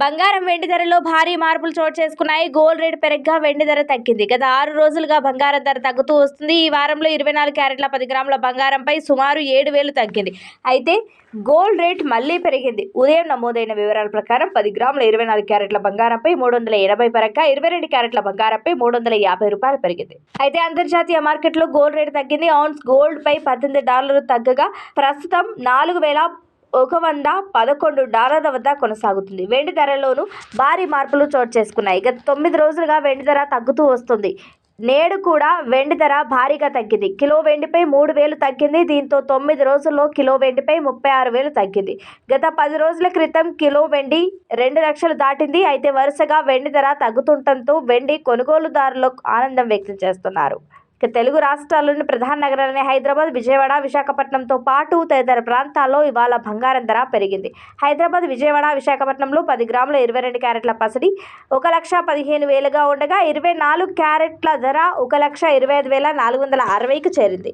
బంగారం వెండి ధరలో భారీ మార్పులు చోటు చేసుకున్నాయి. గోల్డ్ రేట్ పెరగ్గా వెండి ధర తగ్గింది. గత ఆరు రోజులుగా బంగారం ధర తగ్గుతూ వస్తుంది. ఈ వారంలో ఇరవై నాలుగు క్యారెట్ల పది గ్రాముల బంగారంపై సుమారు ఏడు వేలు తగ్గింది. అయితే గోల్డ్ రేట్ మళ్ళీ పెరిగింది. ఉదయం నమోదైన వివరాల ప్రకారం పది గ్రాముల ఇరవై నాలుగు క్యారెట్ల బంగారంపై మూడు వందల ఎనభై పరంగా ఇరవై రెండు క్యారెట్ల బంగారంపై మూడు వందల యాభై రూపాయలు పెరిగింది. అయితే అంతర్జాతీయ మార్కెట్లో గోల్డ్ రేట్ తగ్గింది. ఔన్స్ గోల్డ్ పై పద్దెనిమిది డాలర్లు తగ్గగా ప్రస్తుతం నాలుగు వేల ఒక వంద పదకొండు డాలర్ల వద్ద కొనసాగుతుంది. వెండి ధరలోనూ భారీ మార్పులు చోటు చేసుకున్నాయి. గత తొమ్మిది రోజులుగా వెండి ధర తగ్గుతూ వస్తుంది. నేడు కూడా వెండి ధర భారీగా తగ్గింది. కిలో వెండిపై మూడు వేలు తగ్గింది. దీంతో తొమ్మిది రోజుల్లో కిలో వెండిపై ముప్పై ఆరు వేలు తగ్గింది. గత పది రోజుల క్రితం కిలో వెండి రెండు లక్షలు దాటింది. అయితే వరుసగా వెండి ధర తగ్గుతుండటంతో వెండి కొనుగోలుదారులకు ఆనందం వ్యక్తం చేస్తున్నారు. ఇక తెలుగు రాష్ట్రాల్లోని ప్రధాన నగరాలైన హైదరాబాద్ విజయవాడ విశాఖపట్నంతో పాటు తదితర ప్రాంతాల్లో ఇవాళ బంగారం ధర పెరిగింది. హైదరాబాద్ విజయవాడ విశాఖపట్నంలో పది గ్రాముల ఇరవై రెండు క్యారెట్ల పసిడి ఒక లక్ష పదిహేను వేలుగా ఉండగా ఇరవై నాలుగు క్యారెట్ల ధర ఒక లక్ష ఇరవై ఐదు వేల నాలుగు వందల అరవైకి చేరింది.